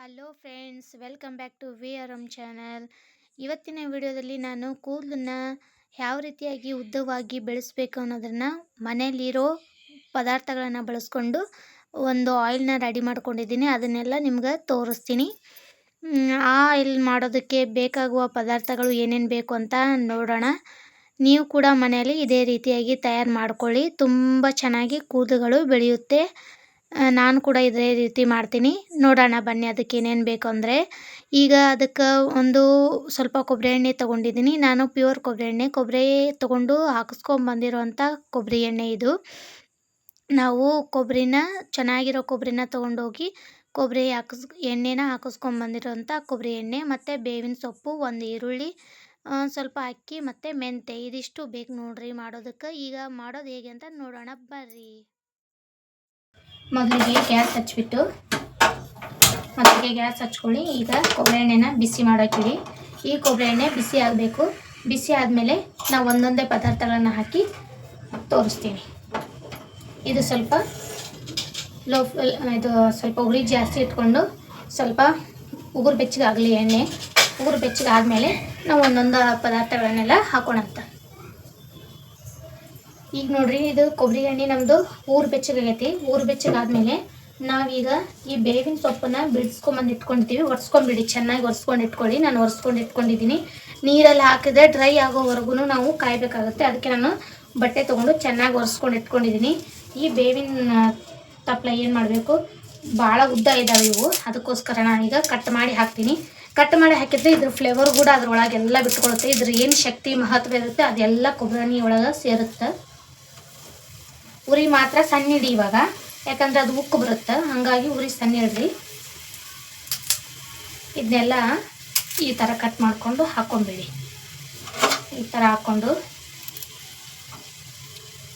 Hello friends welcome back to V R M channel ಇವತ್ತಿನ ವಿಡಿಯೋದಲ್ಲಿ ನಾನು ಕೂದಲನ್ನ ಯಾವ ರೀತಿಯಾಗಿ ಉದ್ದವಾಗಿ ಬೆಳೆಸ್ಬೇಕು ಅನ್ನೋದನ್ನು ಮನೆಯಲ್ಲಿರೋ ಪದಾರ್ಥಗಳನ್ನು ಬಳಸ್ಕೊಂಡು ಒಂದು ಆಯಿಲ್ನ ರೆಡಿ ಮಾಡ್ಕೊಂಡಿದ್ದೀನಿ. ಅದನ್ನೆಲ್ಲ ನಿಮ್ಗೆ ತೋರಿಸ್ತೀನಿ. ಆ ಆಯಿಲ್ ಮಾಡೋದಕ್ಕೆ ಬೇಕಾಗುವ ಪದಾರ್ಥಗಳು ಏನೇನು ಬೇಕು ಅಂತ ನೋಡೋಣ. ನೀವು ಕೂಡ ಮನೆಯಲ್ಲಿ ಇದೇ ರೀತಿಯಾಗಿ ತಯಾರು ಮಾಡ್ಕೊಳ್ಳಿ. ತುಂಬ ಚೆನ್ನಾಗಿ ಕೂದಲುಗಳು ಬೆಳೆಯುತ್ತೆ. ನಾನು ಕೂಡ ಇದೇ ರೀತಿ ಮಾಡ್ತೀನಿ. ನೋಡೋಣ ಬನ್ನಿ ಅದಕ್ಕೆ ಏನೇನು ಬೇಕು ಅಂದರೆ. ಈಗ ಅದಕ್ಕೆ ಒಂದು ಸ್ವಲ್ಪ ಕೊಬ್ಬರಿ ಎಣ್ಣೆ ತೊಗೊಂಡಿದ್ದೀನಿ. ನಾನು ಪ್ಯೂರ್ ಕೊಬ್ಬರಿ ಎಣ್ಣೆ. ಕೊಬ್ಬರಿ ತೊಗೊಂಡು ಹಾಕಿಸ್ಕೊಂಬಂದಿರೋಂಥ ಕೊಬ್ಬರಿ ಎಣ್ಣೆ ಇದು. ನಾವು ಕೊಬ್ಬರಿನ ಚೆನ್ನಾಗಿರೋ ಕೊಬ್ಬರಿನ ತೊಗೊಂಡೋಗಿ ಕೊಬ್ಬರಿ ಹಾಕಿಸ್, ಎಣ್ಣೆನ ಹಾಕಿಸ್ಕೊಂಬಂದಿರೋಂಥ ಕೊಬ್ಬರಿ ಎಣ್ಣೆ ಮತ್ತು ಬೇವಿನ ಸೊಪ್ಪು, ಒಂದು ಈರುಳ್ಳಿ ಸ್ವಲ್ಪ ಅಕ್ಕಿ ಮತ್ತು ಮೆಂತೆ ಇದಿಷ್ಟು ಬೇಕು ನೋಡ್ರಿ ಮಾಡೋದಕ್ಕೆ. ಈಗ ಮಾಡೋದು ಹೇಗೆ ಅಂತ ನೋಡೋಣ. ಬರ್ರಿ. ಮೊದಲಿಗೆ ಗ್ಯಾಸ್ ಹಚ್ಬಿಟ್ಟು ಮೊದಲಿಗೆ ಗ್ಯಾಸ್ ಹಚ್ಕೊಳ್ಳಿ. ಈಗ ಕೊಬ್ಬರಿ ಎಣ್ಣೆನ ಬಿಸಿ ಮಾಡೋಕ್ಕಿಡಿ ಈ ಕೊಬ್ಬರಿ ಎಣ್ಣೆ ಬಿಸಿ ಆಗಬೇಕು. ಬಿಸಿ ಆದಮೇಲೆ ನಾವು ಒಂದೊಂದೇ ಪದಾರ್ಥಗಳನ್ನು ಹಾಕಿ ತೋರಿಸ್ತೀನಿ ಇದು ಸ್ವಲ್ಪ ಲೋ ಇದು ಸ್ವಲ್ಪ ಉರಿ ಜಾಸ್ತಿ ಇಟ್ಕೊಂಡು ಸ್ವಲ್ಪ ಉಗುರು ಬೆಚ್ಚಗಾಗಲಿ ಎಣ್ಣೆ. ಉಗುರು ಬೆಚ್ಚಗಾದ್ಮೇಲೆ ನಾವು ಒಂದೊಂದು ಪದಾರ್ಥಗಳನ್ನೆಲ್ಲ ಹಾಕೋಣಂತ. ಈಗ ನೋಡ್ರಿ, ಇದು ಕೊಬ್ಬರಿ ಎಣ್ಣೆ ನಮ್ಮದು ಊರು ಬೆಚ್ಚಗಾಗೈತಿ. ಊರು ಬೆಚ್ಚಗಾದ್ಮೇಲೆ ನಾವೀಗ ಈ ಬೇವಿನ ಸೊಪ್ಪನ್ನ ಬಿಡಿಸ್ಕೊಂಬಂದು ಇಟ್ಕೊಂಡಿದ್ದೀವಿ ಒರೆಸ್ಕೊಂಡ್ಬಿಡಿ ಚೆನ್ನಾಗಿ ಒರೆಸ್ಕೊಂಡು ಇಟ್ಕೊಳ್ಳಿ ನಾನು ಒರೆಸ್ಕೊಂಡು ಇಟ್ಕೊಂಡಿದ್ದೀನಿ. ನೀರಲ್ಲಿ ಹಾಕಿದ್ರೆ ಡ್ರೈ ಆಗೋವರೆಗೂ ನಾವು ಕಾಯಬೇಕಾಗುತ್ತೆ. ಅದಕ್ಕೆ ನಾನು ಬಟ್ಟೆ ತೊಗೊಂಡು ಚೆನ್ನಾಗಿ ಒರೆಸ್ಕೊಂಡು ಇಟ್ಕೊಂಡಿದ್ದೀನಿ. ಈ ಬೇವಿನ ತಪ್ಪಲ ಏನು ಮಾಡಬೇಕು? ಭಾಳ ಉದ್ದ ಇದ್ದಾವೆ ಇವು. ಅದಕ್ಕೋಸ್ಕರ ನಾನೀಗ ಕಟ್ ಮಾಡಿ ಹಾಕ್ತೀನಿ. ಕಟ್ ಮಾಡಿ ಹಾಕಿದ್ರೆ ಇದ್ರ ಫ್ಲೇವರ್ ಕೂಡ ಅದ್ರೊಳಗೆಲ್ಲ ಬಿಟ್ಕೊಳುತ್ತೆ. ಇದ್ರ ಏನು ಶಕ್ತಿ ಮಹತ್ವ ಇರುತ್ತೆ ಅದೆಲ್ಲ ಕೊಬ್ಬರಿ ಒಳಗೆ ಸೇರುತ್ತೆ. ಉರಿ ಮಾತ್ರ ಸಣ್ಣ ಇಡಿ ಇವಾಗ. ಯಾಕಂದ್ರೆ ಅದು ಉಕ್ಕು ಬರುತ್ತೆ. ಹಾಗಾಗಿ ಉರಿ ಸಣ್ಣ ಇಡ್ರಿ ಇದನ್ನೆಲ್ಲ ಈ ಥರ ಕಟ್ ಮಾಡಿಕೊಂಡು ಹಾಕೊಂಬಿಡಿ. ಈ ಥರ ಹಾಕ್ಕೊಂಡು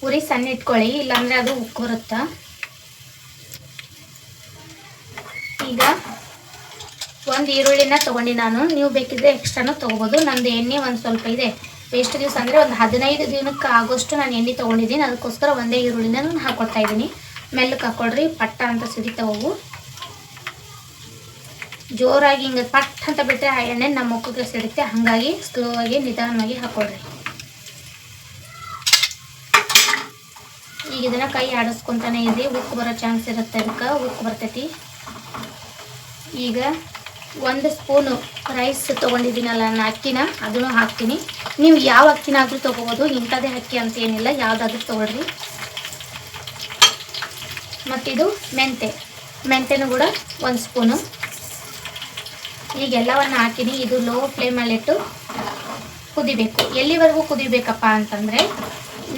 ಉರಿ ಸಣ್ಣ ಇಟ್ಕೊಳ್ಳಿ ಇಲ್ಲಾಂದರೆ ಅದು ಉಕ್ಕು ಬರುತ್ತೆ? ಈಗ ಒಂದು ಈರುಳ್ಳಿನ ತೊಗೊಂಡು ನಾನು. ನೀವು ಬೇಕಿದ್ರೆ ಎಕ್ಸ್ಟ್ರಾನು ತೊಗೋಬೋದು. ನಂದು ಎಣ್ಣೆ ಒಂದು ಸ್ವಲ್ಪ ಇದೆ. ಎಷ್ಟು ದಿವಸ ಅಂದರೆ ಒಂದು ಹದಿನೈದು ದಿನಕ್ಕೆ ಆಗೋಷ್ಟು ನಾನು ಎಣ್ಣೆ ತೊಗೊಂಡಿದ್ದೀನಿ. ಅದಕ್ಕೋಸ್ಕರ ಒಂದೇ ಈರುಳ್ಳಿನ ನಾನು ಹಾಕ್ಕೊಡ್ತಾ ಇದ್ದೀನಿ. ಮೆಲ್ಲಕ್ಕೆ ಹಾಕ್ಕೊಳ್ರಿ ಪಟ್ಟ ಅಂತ ಸಿಡಿತಾವು ಜೋರಾಗಿ ಹಿಂಗೆ ಪಟ್ ಅಂತ ಬಿಟ್ಟರೆ ಆ ಎಣ್ಣೆ ನಮ್ಮ ಮುಖಕ್ಕೆ ಸಿಡುತ್ತೆ ಹಾಗಾಗಿ ಸ್ಲೋ ಆಗಿ ನಿಧಾನವಾಗಿ ಹಾಕ್ಕೊಳ್ರಿ ಈಗ ಇದನ್ನು ಕೈ ಆಡಿಸ್ಕೊತಾನೆ ಇದೆ ಉಕ್ಕು ಬರೋ ಚಾನ್ಸ್ ಇರುತ್ತೆ ಅದಕ್ಕೆ. ಉಕ್ಕು ಬರ್ತೈತಿ. ಈಗ ಒಂದು ಸ್ಪೂನು ರೈಸ್ ತೊಗೊಂಡಿದ್ದೀನಲ್ಲ ನಾನು ಅಕ್ಕಿನ, ಅದನ್ನು ಹಾಕ್ತೀನಿ. ನೀವು ಯಾವ ಅಕ್ಕಿನಾದರೂ ತೊಗೋಬೋದು ಇಂಥದೇ ಅಕ್ಕಿ ಅಂತ ಏನಿಲ್ಲ, ಯಾವುದಾದ್ರೂ ತೊಗೊಳ್ರಿ. ಮತ್ತಿದು ಮೆಂತೆ. ಮೆಂತೆನೂ ಕೂಡ ಒಂದು ಸ್ಪೂನು. ಈಗ ಎಲ್ಲವನ್ನು ಹಾಕಿನಿ, ಇದು ಲೋ ಫ್ಲೇಮಲ್ಲಿಟ್ಟು ಕುದಿಬೇಕು. ಎಲ್ಲಿವರೆಗೂ ಕುದಿಬೇಕಪ್ಪ ಅಂತಂದರೆ,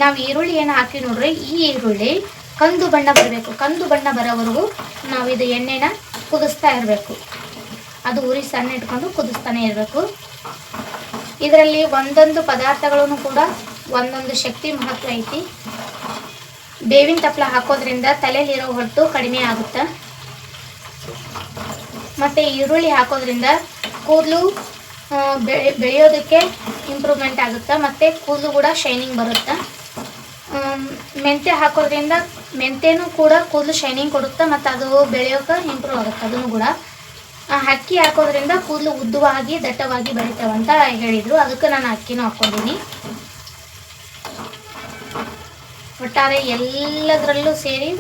ನಾವು ಈರುಳ್ಳಿ ಏನು ಹಾಕಿ ನೋಡ್ರಿ, ಈ ಈರುಳ್ಳಿ ಕಂದು ಬಣ್ಣ ಬರಬೇಕು. ಕಂದು ಬಣ್ಣ ಬರೋವರೆಗೂ ನಾವು ಇದು ಎಣ್ಣೆನ ಕುದಿಸ್ತಾ ಇರಬೇಕು. ಅದು ಉರಿ ಸಣ್ಣ ಇಟ್ಕೊಂಡು ಕುದಿಸ್ತಾನೆ ಇರಬೇಕು. ಇದರಲ್ಲಿ ಒಂದೊಂದು ಪದಾರ್ಥಗಳನ್ನು ಕೂಡ ಒಂದೊಂದು ಶಕ್ತಿ ಮಹತ್ವ ಐತಿ. ಬೇವಿನ ತಪ್ಪಲ ಹಾಕೋದ್ರಿಂದ ತಲೆಯಲ್ಲಿರೋ ಹೊಟ್ಟು ಕಡಿಮೆ ಆಗುತ್ತೆ? ಮತ್ತು ಈರುಳ್ಳಿ ಹಾಕೋದ್ರಿಂದ ಕೂದಲು ಬೆಳೆ ಬೆಳೆಯೋದಕ್ಕೆ ಇಂಪ್ರೂವ್ಮೆಂಟ್ ಆಗುತ್ತೆ? ಮತ್ತು ಕೂದಲು ಕೂಡ ಶೈನಿಂಗ್ ಬರುತ್ತೆ? ಮೆಂತ್ಯ ಹಾಕೋದ್ರಿಂದ ಮೆಂತ್ಯನೂ ಕೂಡ ಕೂದಲು ಶೈನಿಂಗ್ ಕೊಡುತ್ತೆ? ಮತ್ತು ಅದು ಬೆಳೆಯೋಕೆ ಇಂಪ್ರೂವ್ ಆಗುತ್ತೆ, ಅದನ್ನು ಕೂಡ. ಅಕ್ಕಿ ಹಾಕೋದ್ರಿಂದ ಕೂದಲು ಉದ್ದವಾಗಿ, ದಟ್ಟವಾಗಿ ಬೆಳಿತಾವಂತ ಹೇಳಿದ್ರು. ಅದಕ್ಕೆ ನಾನು ಅಕ್ಕಿನೂ ಹಾಕ್ಕೊಂಡಿನಿ ಒಟ್ಟಾರೆ ಎಲ್ಲದರಲ್ಲೂ ಸೇರಿ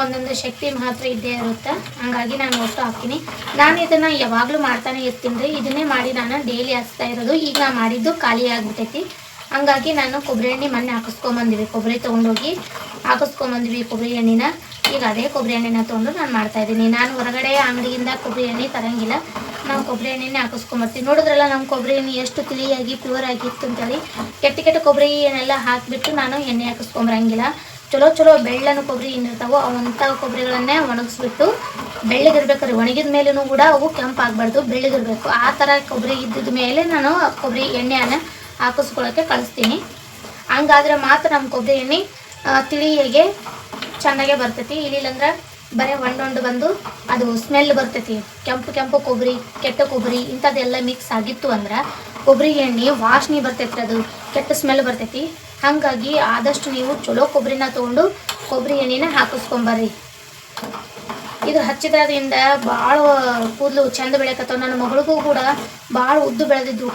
ಒಂದೊಂದು ಶಕ್ತಿ ಮಾತ್ರ ಇದ್ದೇ ಇರುತ್ತೆ. ಹಂಗಾಗಿ ನಾನು ಒಟ್ಟು ಹಾಕ್ತೀನಿ. ನಾನು ಇದನ್ನು ಯಾವಾಗಲೂ ಮಾಡ್ತಾನೆ ಇರ್ತೀನಿ ರೀ. ಇದನ್ನೇ ಮಾಡಿ ನಾನು ಡೈಲಿ ಹಚ್ತಾ ಇರೋದು. ಈಗ ನಾನು ಮಾಡಿದ್ದು ಖಾಲಿ ಆಗಿಬಿಟ್ಟೈತಿ ಹಂಗಾಗಿ ನಾನು ಕೊಬ್ಬರಿ ಎಣ್ಣೆ ಮೊನ್ನೆ ಹಾಕಿಸ್ಕೊಂಬಂದಿವಿ. ಕೊಬ್ಬರಿ ತೊಗೊಂಡೋಗಿ ಹಾಕಿಸ್ಕೊಂಬಂದಿವಿ ಕೊಬ್ಬರಿ ಎಣ್ಣೆನ. ಈಗ ಅದೇ ಕೊಬ್ಬರಿ ಎಣ್ಣೆನ ತೊಗೊಂಡು ನಾನು ಮಾಡ್ತಾ ಇದ್ದೀನಿ. ನಾನು ಹೊರಗಡೆ ಅಂಗಡಿಯಿಂದ ಕೊಬ್ಬರಿ ಎಣ್ಣೆ ತರಂಗಿಲ್ಲ. ನಾವು ಕೊಬ್ಬರಿ ಎಣ್ಣೆನೇ ಹಾಕಿಸ್ಕೊಂಬರ್ತೀವಿ ನೋಡಿದ್ರಲ್ಲ ನಮ್ಮ ಕೊಬ್ಬರಿ ಎಣ್ಣೆ ಎಷ್ಟು ತಿಳಿಯಾಗಿ ಪ್ಯೂರ್ ಆಗಿತ್ತು ಅಂತೇಳಿ. ಕೆಟ್ಟ ಕೆಟ್ಟ ಕೊಬ್ಬರಿ ಏನೆಲ್ಲ ಹಾಕಿಬಿಟ್ಟು ನಾನು ಎಣ್ಣೆ ಹಾಕಿಸ್ಕೊಂಬರಂಗಿಲ್ಲ ಚಲೋ ಚಲೋ ಬೆಳ್ಳನ ಕೊಬ್ಬರಿ ಏನಿರ್ತಾವೋ ಅವಂಥ ಕೊಬ್ಬರಿಗಳನ್ನೇ ಒಣಗಿಸ್ಬಿಟ್ಟು ಬೆಳ್ಳಗಿರ್ಬೇಕಾದ್ರೆ ಒಣಗಿದ ಮೇಲೂ ಕೂಡ ಅವು ಕೆಂಪು ಆಗಬಾರ್ದು ಬೆಳ್ಳಗಿರ್ಬೇಕು. ಆ ಥರ ಕೊಬ್ಬರಿ ಇದ್ದಿದ ಮೇಲೆ ನಾನು ಕೊಬ್ಬರಿ ಎಣ್ಣೆಯನ್ನು ಹಾಕಿಸ್ಕೊಳ್ಳೋಕ್ಕೆ ಕಳಿಸ್ತೀನಿ. ಹಂಗಾದ್ರೆ ಮಾತ್ರ ನಮ್ಮ ಕೊಬ್ಬರಿ ಎಣ್ಣೆ ತಿಳಿಯಾಗೆ ಚೆನ್ನಾಗೇ ಬರ್ತೈತಿ. ಇಲ್ಲಿಲ್ಲಂದ್ರ ಬರೀ ಒಂಡೊಂಡು ಬಂದು ಅದು ಸ್ಮೆಲ್ ಬರ್ತೈತಿ. ಕೆಂಪು ಕೆಂಪು ಕೊಬ್ಬರಿ, ಕೆಟ್ಟ ಕೊಬ್ಬರಿ ಇಂಥದ್ದೆಲ್ಲ ಮಿಕ್ಸ್ ಆಗಿತ್ತು ಅಂದ್ರೆ ಕೊಬ್ಬರಿ ಎಣ್ಣೆ ವಾಸನೆ ಬರ್ತೈತಿ ಅದು. ಕೆಟ್ಟ ಸ್ಮೆಲ್ ಬರ್ತೈತಿ. ಹಾಗಾಗಿ ಆದಷ್ಟು ನೀವು ಚಲೋ ಕೊಬ್ಬರಿನ ತೊಗೊಂಡು ಕೊಬ್ಬರಿ ಎಣ್ಣೆನ ಹಾಕಿಸ್ಕೊಂಬರ್ರಿ. ಇದು ಹಚ್ಚಿದ್ರಿಂದ ಭಾಳ ಕೂದಲು ಚಂದ ಬೆಳೆಯಕತ್ತವ ನನ್ನ ಮಗಳಿಗೂ ಕೂಡ ಭಾಳ ಉದ್ದು ಬೆಳೆದಿದ್ವು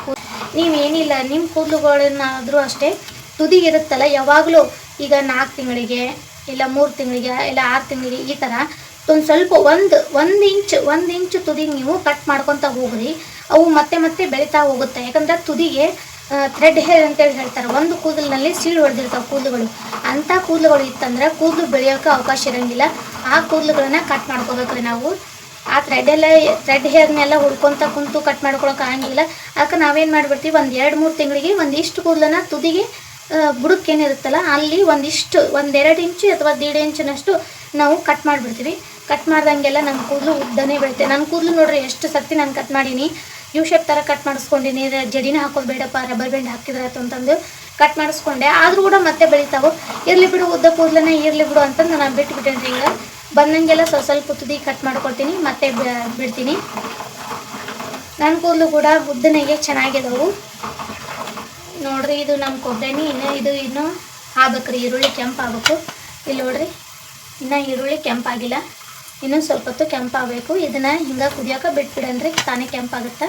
ನೀವು ಏನಿಲ್ಲ ನಿಮ್ಮ ಕೂದಲುಗಳನ್ನಾದರೂ ಅಷ್ಟೇ ತುದಿಗಿರುತ್ತಲ್ಲ, ಯಾವಾಗಲೂ ಈಗ ನಾಲ್ಕು ತಿಂಗಳಿಗೆ ಇಲ್ಲ ಮೂರು ತಿಂಗಳಿಗೆ, ಇಲ್ಲ ಆರು ತಿಂಗಳಿಗೆ, ಈ ಥರ ಒಂದು ಸ್ವಲ್ಪ ಒಂದು ಒಂದು ಇಂಚ್ ಒಂದು ಇಂಚ್ ತುದಿ ನೀವು ಕಟ್ ಮಾಡ್ಕೊತ ಹೋಗ್ರಿ. ಅವು ಮತ್ತೆ ಮತ್ತೆ ಬೆಳೀತಾ ಹೋಗುತ್ತೆ. ಯಾಕಂದ್ರೆ ತುದಿಗೆ ಥ್ರೆಡ್ ಹೇರ್ ಅಂತೇಳಿ ಹೇಳ್ತಾರೆ. ಒಂದು ಕೂದಲಿನಲ್ಲಿ ಸೀಳು ಹೊಡೆದಿರ್ತಾವೆ ಕೂದಲುಗಳು. ಅಂಥ ಕೂದಲುಗಳು ಇತ್ತಂದ್ರೆ ಕೂದಲು ಬೆಳೆಯೋಕೆ ಅವಕಾಶ ಇರೋಂಗಿಲ್ಲ. ಆ ಕೂದಲುಗಳನ್ನ ಕಟ್ ಮಾಡ್ಕೋಬೇಕ್ರಿ ನಾವು. ಆ ಥ್ರೆಡ್ ಎಲ್ಲ ಥ್ರೆಡ್ ಹೇರ್ನೆಲ್ಲ ಹುಡ್ಕೊತ ಕುಂತು ಕಟ್ ಮಾಡ್ಕೊಳಕ್ಕೆ ಆಗಂಗಿಲ್ಲ. ಅದಕ್ಕೆ ನಾವೇನು ಮಾಡಿಬಿಡ್ತೀವಿ? ಒಂದು ಎರಡು ಮೂರು ತಿಂಗಳಿಗೆ ಒಂದಿಷ್ಟು ಕೂದಲನ್ನ ತುದಿಗೆ ಬುಡಕ್ಕೆ ಏನಿರುತ್ತಲ್ಲ, ಅಲ್ಲಿ ಒಂದಿಷ್ಟು, ಒಂದೆರಡು ಇಂಚು ಅಥವಾ ದೀಡ್ ಇಂಚಿನಷ್ಟು ನಾವು ಕಟ್ ಮಾಡಿಬಿಡ್ತೀವಿ. ಕಟ್ ಮಾಡ್ದಂಗೆಲ್ಲ ನನ್ನ ಕೂದಲು ಉದ್ದನೇ ಬೆಳುತ್ತೆ. ನನ್ನ ಕೂದಲು ನೋಡ್ರಿ, ಎಷ್ಟು ಸತಿ ನಾನು ಕಟ್ ಮಾಡೀನಿ. ಯು ಶೇಪ್ ಥರ ಕಟ್ ಮಾಡಿಸ್ಕೊಂಡಿನಿ ಜಡಿನ ಹಾಕೋದು ಬೇಡಪ್ಪ ರಬ್ಬರ್ ಬ್ಯಾಂಡ್ ಹಾಕಿದ್ರಾಯ್ತು ಅಂತಂದು ಕಟ್ ಮಾಡಿಸ್ಕೊಂಡೆ. ಆದರೂ ಕೂಡ ಮತ್ತೆ ಬೆಳಿತಾವೆ. ಇರಲಿ ಬಿಡು, ಉದ್ದ ಕೂದಲನ್ನ ಇರಲಿ ಬಿಡು ಅಂತಂದು ನಾನು ಬಿಟ್ಬಿಟ್ಟೇನಿ ಹಿಂಗೆ ಬಂದಂಗೆಲ್ಲ ಸ್ವಲ್ಪ ಸ್ವಲ್ಪ ತುದಿ ಕಟ್ ಮಾಡ್ಕೊಳ್ತೀನಿ, ಮತ್ತೆ ಬಿಡ್ತೀನಿ. ನನ್ನ ಕೂದಲು ಕೂಡ ಉದ್ದನೆಗೆ ಚೆನ್ನಾಗಿದಾವು. ನೋಡ್ರಿ, ಇದು ನಮ್ಮ ಕೊಬ್ಬರಿ ಇನ್ನು ಇದು ಇನ್ನೂ ಆಗ್ಬೇಕ್ರಿ ಈರುಳ್ಳಿ ಕೆಂಪು ಆಗ್ಬೇಕು. ಇಲ್ಲಿ ನೋಡ್ರಿ, ಇನ್ನು ಈರುಳ್ಳಿ ಕೆಂಪಾಗಿಲ್ಲ ಇನ್ನೂ ಸ್ವಲ್ಪ ಹೊತ್ತು ಕೆಂಪಾಗಬೇಕು ಇದನ್ನು ಹಿಂಗೆ ಕುದಿಯೋಕೆ ಬಿಟ್ಬಿಡನ್ರಿ, ತಾನೇ ಕೆಂಪಾಗುತ್ತೆ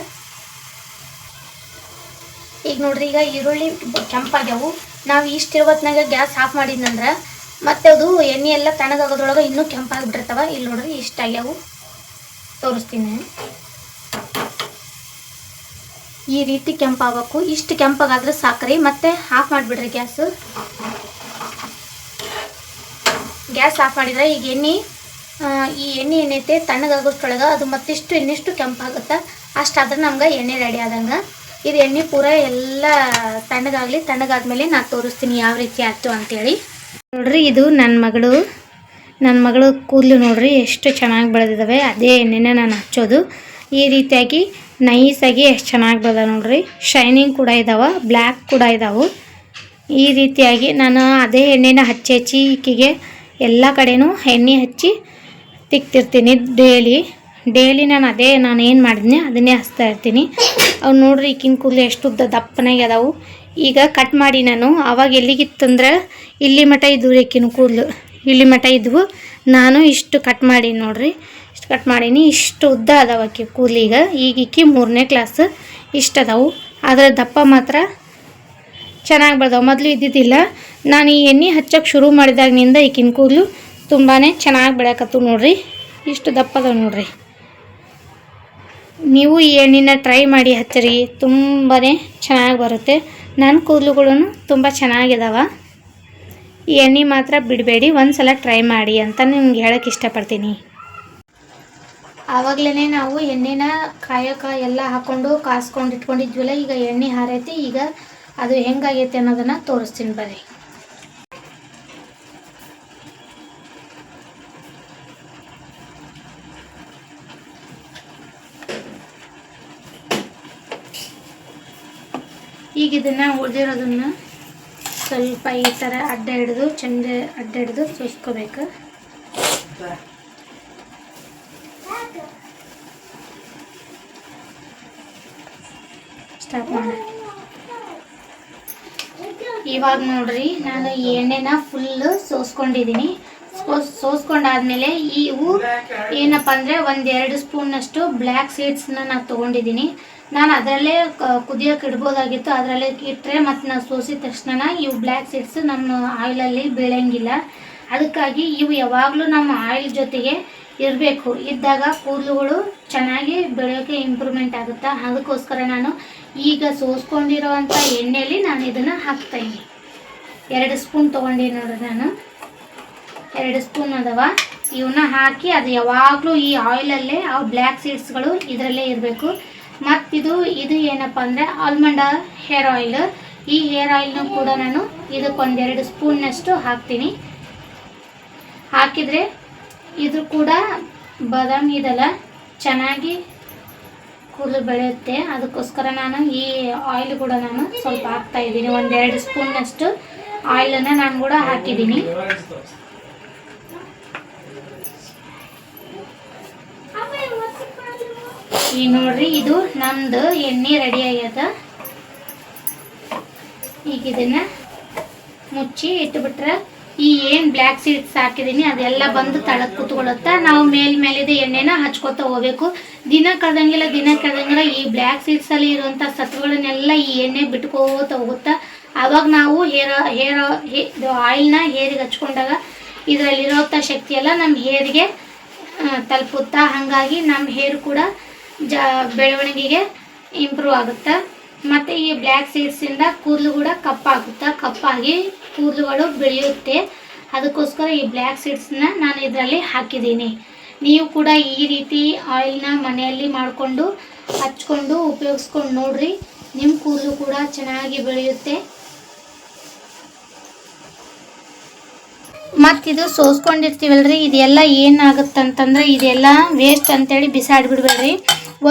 ಈಗ ನೋಡ್ರಿ, ಈಗ ಈರುಳ್ಳಿ ಕೆಂಪಾಗ್ಯಾವು ನಾವು ಇಷ್ಟಿರುವತ್ನಾಗ ಗ್ಯಾಸ್ ಆಫ್ ಮಾಡಿದ್ನಂದ್ರೆ, ಮತ್ತೆ ಅದು ಎಣ್ಣೆ ಎಲ್ಲ ತಣ್ಣಗಾಗೋದ್ರೊಳಗೆ ಇನ್ನೂ ಕೆಂಪಾಗಿಬಿಟ್ಟಿರ್ತಾವೆ ಇಲ್ಲಿ ನೋಡ್ರಿ ಇಷ್ಟಾಗ್ಯಾವು ತೋರಿಸ್ತೀನಿ. ಈ ರೀತಿ ಕೆಂಪಾಗಬೇಕು ಇಷ್ಟು ಕೆಂಪಾಗಾದ್ರೆ ಸಾಕ್ರಿ. ಮತ್ತೆ ಆಫ್ ಮಾಡಿಬಿಡ್ರಿ ಗ್ಯಾಸು. ಗ್ಯಾಸ್ ಆಫ್ ಮಾಡಿದ್ರೆ ಈಗ ಎಣ್ಣೆ ಈ ಎಣ್ಣೆ ಏನೈತೆ ತಣ್ಣಗಾಗೋಷ್ಟೊಳಗೆ ಅದು ಮತ್ತಿಷ್ಟು ಇನ್ನಿಷ್ಟು ಕೆಂಪಾಗುತ್ತೆ. ಅಷ್ಟಾದ್ರೆ ನಮ್ಗೆ ಎಣ್ಣೆ ರೆಡಿ ಆದಂಗೆ. ಇದು ಎಣ್ಣೆ ಪೂರ ಎಲ್ಲ ತಣ್ಣಗಾಗಲಿ, ತಣ್ಣಗಾದ್ಮೇಲೆ ನಾನು ತೋರಿಸ್ತೀನಿ ಯಾವ ರೀತಿ ಆಯ್ತು ಅಂತೇಳಿ. ನೋಡ್ರಿ, ಇದು ನನ್ನ ಮಗಳು. ನನ್ನ ಮಗಳು ಕೂದಲು ನೋಡ್ರಿ, ಎಷ್ಟು ಚೆನ್ನಾಗಿ ಬೆಳೆದಿದ್ದಾವೆ ಅದೇ ಎಣ್ಣೆನ ನಾನು ಹಚ್ಚೋದು. ಈ ರೀತಿಯಾಗಿ ನೈಸಾಗಿ ಎಷ್ಟು ಚೆನ್ನಾಗಿ ಬದ ನೋಡ್ರಿ. ಶೈನಿಂಗ್ ಕೂಡ ಇದಾವೆ ಬ್ಲ್ಯಾಕ್ ಕೂಡ ಇದಾವೆ. ಈ ರೀತಿಯಾಗಿ ನಾನು ಅದೇ ಎಣ್ಣೆನ ಹಚ್ಚಿ ಹಚ್ಚಿ ಈಕಿಗೆ ಎಲ್ಲ ಕಡೆನೂ ಎಣ್ಣೆ ಹಚ್ಚಿ ತಿಕ್ತಿರ್ತೀನಿ ಡೇಲಿ ಡೇಲಿ ನಾನು ಅದೇ ನಾನು ಏನು ಮಾಡಿದ್ನಿ ಅದನ್ನೇ ಹಚ್ತಾ ಇರ್ತೀನಿ. ಅವು ನೋಡ್ರಿ ಈಕಿನ ಕೂದಲು ಎಷ್ಟು ಉದ್ದ ದಪ್ಪನಾಗಿ ಅದಾವು. ಈಗ ಕಟ್ ಮಾಡಿ ನಾನು, ಅವಾಗ ಎಲ್ಲಿಗಿತ್ತಂದ್ರೆ ಇಲ್ಲಿ ಮಠ ಇದ್ವು ಈಕಿನ ಕೂದಲು. ಇಲ್ಲಿ ಮಠ ಇದ್ವು. ನಾನು ಇಷ್ಟು ಕಟ್ ಮಾಡಿ ನೋಡ್ರಿ. ಇಷ್ಟು ಕಟ್ ಮಾಡೀನಿ. ಇಷ್ಟು ಉದ್ದ ಅದಾವ ಆಕಿ ಕೂದಲೀಗ. ಈಗ ಇಕ್ಕಿ ಮೂರನೇ ಕ್ಲಾಸ್ ಇಷ್ಟು ಅದಾವು. ಆದರೆ ದಪ್ಪ ಮಾತ್ರ ಚೆನ್ನಾಗಿ ಬೆಳೆದವು ಮೊದಲು ಇದ್ದಿದ್ದಿಲ್ಲ. ನಾನು ಈ ಎಣ್ಣೆ ಹಚ್ಚೋಕೆ ಶುರು ಮಾಡಿದಾಗಿನಿಂದ ಈಕಿನ ಕೂದಲು ತುಂಬಾ ಚೆನ್ನಾಗಿ ಬೆಳೆಯಕತ್ತು ನೋಡ್ರಿ. ಇಷ್ಟು ದಪ್ಪ ಅದಾವೆ ನೋಡ್ರಿ. ನೀವು ಈ ಎಣ್ಣೆನ ಟ್ರೈ ಮಾಡಿ ಹಚ್ಚಿರಿ. ತುಂಬಾ ಚೆನ್ನಾಗಿ ಬರುತ್ತೆ. ನನ್ನ ಕೂದಲುಗಳು ತುಂಬ ಚೆನ್ನಾಗಿದಾವ ಈ ಎಣ್ಣೆ ಮಾತ್ರ ಬಿಡಬೇಡಿ. ಒಂದು ಸಲ ಟ್ರೈ ಮಾಡಿ ಅಂತ ನಿಮ್ಗೆ ಹೇಳೋಕ್ಕೆ ಇಷ್ಟಪಡ್ತೀನಿ. ಆವಾಗಲೇ ನಾವು ಎಣ್ಣೆನ ಕಾಯಕ ಎಲ್ಲ ಹಾಕೊಂಡು ಕಾಸ್ಕೊಂಡು ಇಟ್ಕೊಂಡಿದ್ವಲ್ಲ, ಈಗ ಎಣ್ಣೆ ಹಾರೈತಿ, ಈಗ ಅದು ಹೆಂಗಾಗೈತೆ ಅನ್ನೋದನ್ನ ತೋರಿಸ್ತೀನಿ ಬರ್ರಿ. ಈಗ ಇದನ್ನ ಉಳಿದಿರೋದನ್ನ ಸ್ವಲ್ಪ ಈ ಥರ ಅಡ್ಡ ಹಿಡಿದು, ಚಂದ ಅಡ್ಡ ಹಿಡಿದು ಸೋಸ್ಕೋಬೇಕು. ಸ್ಟಾಪ್ ಮಾಡಿ. ಇವಾಗ ನೋಡ್ರಿ, ನಾನು ಎಣ್ಣೆನ ಫುಲ್ ಸೋಸ್ಕೊಂಡಿದ್ದೀನಿ ಸೋಸ್ ಸೋಸ್ಕೊಂಡಾದ್ಮೇಲೆ ಇವು ಏನಪ್ಪ ಅಂದರೆ ಒಂದೆರಡು ಸ್ಪೂನ್ನಷ್ಟು ಬ್ಲ್ಯಾಕ್ ಸೀಡ್ಸ್ನ ನಾನು ತೊಗೊಂಡಿದ್ದೀನಿ ನಾನು ಅದರಲ್ಲೇ ಕುದಿಯೋಕೆ ಇಡ್ಬೋದಾಗಿತ್ತು, ಅದರಲ್ಲೇ ಇಟ್ಟರೆ ಮತ್ತು ನಾವು ಸೋಸಿದ ತಕ್ಷಣ ಇವು ಬ್ಲ್ಯಾಕ್ ಸೀಡ್ಸ್ ನಮ್ಮ ಆಯಿಲಲ್ಲಿ ಬೀಳಂಗಿಲ್ಲ ಅದಕ್ಕಾಗಿ ಇವು ಯಾವಾಗಲೂ ನಮ್ಮ ಆಯಿಲ್ ಜೊತೆಗೆ ಇರಬೇಕು. ಇದ್ದಾಗ ಕೂದಲುಗಳು ಚೆನ್ನಾಗಿ ಬೆಳೆಯೋಕ್ಕೆ ಇಂಪ್ರೂವ್ಮೆಂಟ್ ಆಗುತ್ತೆ? ಅದಕ್ಕೋಸ್ಕರ ನಾನು ಈಗ ಸೋಸ್ಕೊಂಡಿರೋವಂಥ ಎಣ್ಣೆಯಲ್ಲಿ ನಾನು ಇದನ್ನು ಹಾಕ್ತೀನಿ ಎರಡು ಸ್ಪೂನ್ ತೊಗೊಂಡಿ ನೋಡ್ರಿ ನಾನು. ಎರಡು ಸ್ಪೂನ್ ಅದವ. ಇವನ್ನ ಹಾಕಿ ಅದು ಯಾವಾಗಲೂ ಈ ಆಯಿಲಲ್ಲೇ ಆ ಬ್ಲ್ಯಾಕ್ ಸೀಡ್ಸ್ಗಳು ಇದರಲ್ಲೇ ಇರಬೇಕು. ಮತ್ತಿದು ಇದು ಏನಪ್ಪ ಅಂದರೆ ಆಲ್ಮಂಡ ಹೇರ್ ಆಯಿಲ್ ಈ ಹೇರ್ ಆಯಿಲ್ನು ಕೂಡ ನಾನು ಇದಕ್ಕೊಂದೆರಡು ಸ್ಪೂನ್ನಷ್ಟು ಹಾಕ್ತೀನಿ. ಹಾಕಿದರೆ ಇದು ಕೂಡ ಬಾದಾಮಿ ಇದಲ್ಲ ಚೆನ್ನಾಗಿ ಕೂದಲು ಬೆಳೆಯುತ್ತೆ. ಅದಕ್ಕೋಸ್ಕರ ನಾನು ಈ ಆಯಿಲ್ ಕೂಡ ನಾನು ಸ್ವಲ್ಪ ಹಾಕ್ತಾ ಇದ್ದೀನಿ. ಒಂದೆರಡು ಸ್ಪೂನ್ನಷ್ಟು ಆಯಿಲನ್ನು ನಾನು ಕೂಡ ಹಾಕಿದ್ದೀನಿ. ಈ ನೋಡ್ರಿ, ಇದು ನಮ್ದು ಎಣ್ಣೆ ರೆಡಿ ಆಗ್ಯದ. ಈಗ ಇದನ್ನ ಮುಚ್ಚಿ ಇಟ್ಬಿಟ್ರೆ ಈ ಏನು ಬ್ಲ್ಯಾಕ್ ಸೀಡ್ಸ್ ಹಾಕಿದೀನಿ, ಅದೆಲ್ಲ ಬಂದು ತಳಕ್ಕೆ ಕೂತ್ಕೊಳ್ಳುತ್ತಾ ನಾವು ಮೇಲ್ ಮೇಲಿದೆ ಎಣ್ಣೆನ ಹಚ್ಕೊತಾ ಹೋಗ್ಬೇಕು. ದಿನ ಕಳ್ದಂಗಿಲ್ಲ ದಿನ ಕಳ್ದಂಗಿಲ್ಲ, ಈ ಬ್ಲ್ಯಾಕ್ ಸೀಡ್ಸಲ್ಲಿ ಇರುವಂಥ ಸತ್ವಗಳನ್ನೆಲ್ಲ ಈ ಎಣ್ಣೆ ಬಿಟ್ಕೋತ ಹೋಗುತ್ತಾ ಆವಾಗ ನಾವು ಹೇರ್ ಹೇರ್ ಆಯಿಲ್ನ ಹೇರಿಗೆ ಹಚ್ಕೊಂಡಾಗ ಶಕ್ತಿ ಎಲ್ಲ ನಮ್ಮ ಹೇರಿಗೆ ತಲುಪುತ್ತಾ, ಹಾಗಾಗಿ ನಮ್ಮ ಹೇರ್ ಕೂಡ ಜ, ಬೆಳವಣಿಗೆಗೆ ಇಂಪ್ರೂವ್ ಆಗುತ್ತೆ, ಮತ್ತು ಈ ಬ್ಲ್ಯಾಕ್ ಸೀಡ್ಸಿಂದ ಕೂದಲು ಕೂಡ ಕಪ್ಪಾಗುತ್ತಾ, ಕಪ್ಪಾಗಿ ಕೂದಲುಗಳು ಬೆಳೆಯುತ್ತೆ. ಅದಕ್ಕೋಸ್ಕರ ಈ ಬ್ಲ್ಯಾಕ್ ಸೀಡ್ಸ್ನ ನಾನು ಇದರಲ್ಲಿ ಹಾಕಿದ್ದೀನಿ. ನೀವು ಕೂಡ ಈ ರೀತಿ ಆಯಿಲ್ನ ಮನೆಯಲ್ಲಿ ಮಾಡಿಕೊಂಡು, ಹಚ್ಕೊಂಡು, ಉಪಯೋಗಿಸ್ಕೊಂಡು ನೋಡ್ರಿ. ನಿಮ್ಮ ಕೂದಲು ಕೂಡ ಚೆನ್ನಾಗಿ ಬೆಳೆಯುತ್ತೆ. ಮತ್ತಿದು ಸೋಸ್ಕೊಂಡಿರ್ತೀವಲ್ರಿ, ಇದೆಲ್ಲ ಏನಾಗುತ್ತಂತಂದ್ರೆ, ಇದೆಲ್ಲ ವೇಸ್ಟ್ ಅಂತೇಳಿ ಬಿಸಾಡ್ಬಿಡ್ಬೇಡ್ರಿ.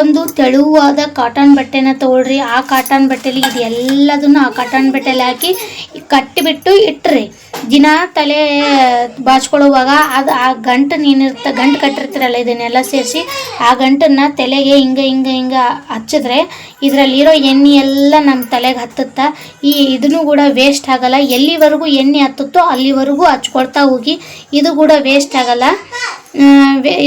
ಒಂದು ತೆಳುವಾದ ಕಾಟನ್ ಬಟ್ಟೆನ ತಗೊಳ್ರಿ. ಆ ಕಾಟನ್ ಬಟ್ಟೆಲಿ ಇದೆಲ್ಲದನ್ನು ಆ ಕಾಟನ್ ಬಟ್ಟೆಲಿ ಹಾಕಿ ಕಟ್ಟಿಬಿಟ್ಟು ಇಟ್ರಿ. ದಿನ ತಲೆ ಬಾಚ್ಕೊಳ್ಳುವಾಗ ಅದು ಆ ಗಂಟು ನೀನಿರ್ತ, ಗಂಟು ಕಟ್ಟಿರ್ತೀರಲ್ಲ ಇದನ್ನೆಲ್ಲ ಸೇರಿಸಿ ಆ ಗಂಟನ್ನ ತಲೆಗೆ ಹಿಂಗೆ ಹಿಂಗೆ ಹಿಂಗೆ ಹಚ್ಚಿದ್ರೆ ಇದರಲ್ಲಿರೋ ಎಣ್ಣೆ ಎಲ್ಲ ನಮ್ಮ ತಲೆಗೆ ಹತ್ತುತ್ತಾ. ಈ ಇದನ್ನು ಕೂಡ ವೇಸ್ಟ್ ಆಗಲ್ಲ. ಎಲ್ಲಿವರೆಗೂ ಎಣ್ಣೆ ಹತ್ತುತ್ತೋ ಅಲ್ಲಿವರೆಗೂ ಹಚ್ಕೊಳ್ತಾ ಹೋಗಿ. ಇದು ಕೂಡ ವೇಸ್ಟ್ ಆಗಲ್ಲ.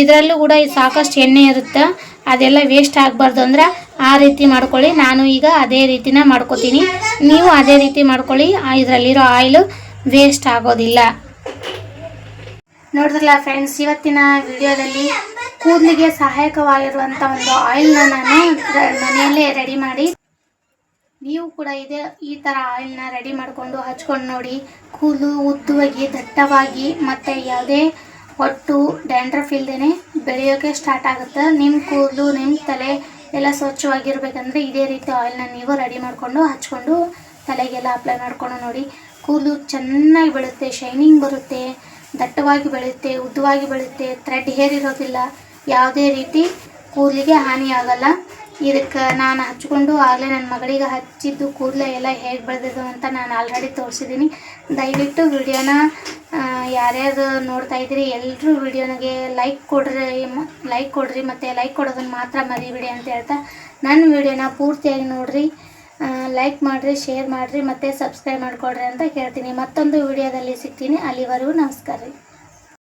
ಇದರಲ್ಲೂ ಕೂಡ ಸಾಕಷ್ಟು ಎಣ್ಣೆ ಇರುತ್ತೆ. ಅದೆಲ್ಲ ವೇಸ್ಟ್ ಆಗಬಾರ್ದು ಅಂದ್ರೆ ಆ ರೀತಿ ಮಾಡ್ಕೊಳ್ಳಿ. ನಾನು ಈಗ ಅದೇ ರೀತಿನ ಮಾಡ್ಕೋತೀನಿ. ನೀವು ಅದೇ ರೀತಿ ಮಾಡ್ಕೊಳ್ಳಿ. ಇದರಲ್ಲಿರೋ ಆಯಿಲು ವೇಸ್ಟ್ ಆಗೋದಿಲ್ಲ. ನೋಡಿದ್ರಲ್ಲ ಫ್ರೆಂಡ್ಸ್ ಇವತ್ತಿನ ವಿಡಿಯೋದಲ್ಲಿ ಕೂದಲಿಗೆ ಸಹಾಯಕವಾಗಿರುವಂಥ ಒಂದು ಆಯಿಲ್ನ ನಾನು ಮನೆಯಲ್ಲೇ ರೆಡಿ ಮಾಡಿ. ನೀವು ಕೂಡ ಇದೇ, ಈ ಥರ ಆಯಿಲ್ನ ರೆಡಿ ಮಾಡಿಕೊಂಡು ಹಚ್ಕೊಂಡು ನೋಡಿ. ಕೂದಲು ಉದ್ದವಾಗಿ, ದಟ್ಟವಾಗಿ, ಮತ್ತು ಯಾವುದೇ ಒಟ್ಟು ಡ್ಯಾಂಡ್ರಫ್ ಇಲ್ದೇ ಬೆಳೆಯೋಕೆ ಸ್ಟಾರ್ಟ್ ಆಗುತ್ತೆ. ನಿಮ್ಮ ಕೂದಲು ನಿಮ್ಮ ತಲೆ ಎಲ್ಲ ಸ್ವಚ್ಛವಾಗಿರ್ಬೇಕಂದ್ರೆ ಇದೇ ರೀತಿ ಆಯಿಲ್ನ ನೀವು ರೆಡಿ ಮಾಡಿಕೊಂಡು ಹಚ್ಕೊಂಡು ತಲೆಗೆಲ್ಲ ಅಪ್ಲೈ ಮಾಡ್ಕೊಂಡು ನೋಡಿ. ಕೂದಲು ಚೆನ್ನಾಗಿ ಬೆಳುತ್ತೆ ಶೈನಿಂಗ್ ಬರುತ್ತೆ, ದಟ್ಟವಾಗಿ ಬೆಳೆಯುತ್ತೆ ಉದ್ದವಾಗಿ ಬೆಳೆಯುತ್ತೆ ಥ್ರೆಡ್ ಹೇರ್ ಇರೋದಿಲ್ಲ. ಯಾವುದೇ ರೀತಿ ಕೂದಲಿಗೆ ಹಾನಿ ಆಗಲ್ಲ. ಇದಕ್ಕೆ ನಾನು ಹಚ್ಕೊಂಡು ಆಗಲೇ ನನ್ನ ಮಗಳಿಗೆ ಹಚ್ಚಿದ್ದು ಕೂದಲೇ ಎಲ್ಲ ಹೇಗೆ ಬೆಳೆದಿದ್ದು ಅಂತ ನಾನು ಆಲ್ರೆಡಿ ತೋರಿಸಿದ್ದೀನಿ ದಯವಿಟ್ಟು ವಿಡಿಯೋನ ಯಾರ್ಯಾರು ನೋಡ್ತಾ ಇದ್ದೀರಿ ಎಲ್ಲರೂ ವಿಡಿಯೋನಿಗೆ ಲೈಕ್ ಕೊಡ್ರಿ ಲೈಕ್ ಕೊಡ್ರಿ, ಮತ್ತು ಲೈಕ್ ಕೊಡೋದನ್ನು ಮಾತ್ರ ಮರಿಬೇಡಿ ಅಂತ ಹೇಳ್ತಾ ನನ್ನ ವಿಡಿಯೋನ ಪೂರ್ತಿಯಾಗಿ ನೋಡಿರಿ ಲೈಕ್ ಮಾಡಿರಿ ಶೇರ್ ಮಾಡಿರಿ, ಮತ್ತು ಸಬ್ಸ್ಕ್ರೈಬ್ ಮಾಡಿಕೊಡ್ರಿ ಅಂತ ಕೇಳ್ತೀನಿ. ಮತ್ತೊಂದು ವಿಡಿಯೋದಲ್ಲಿ ಸಿಗ್ತೀನಿ. ಅಲ್ಲಿವರೆಗೂ ನಮಸ್ಕಾರ ರೀ.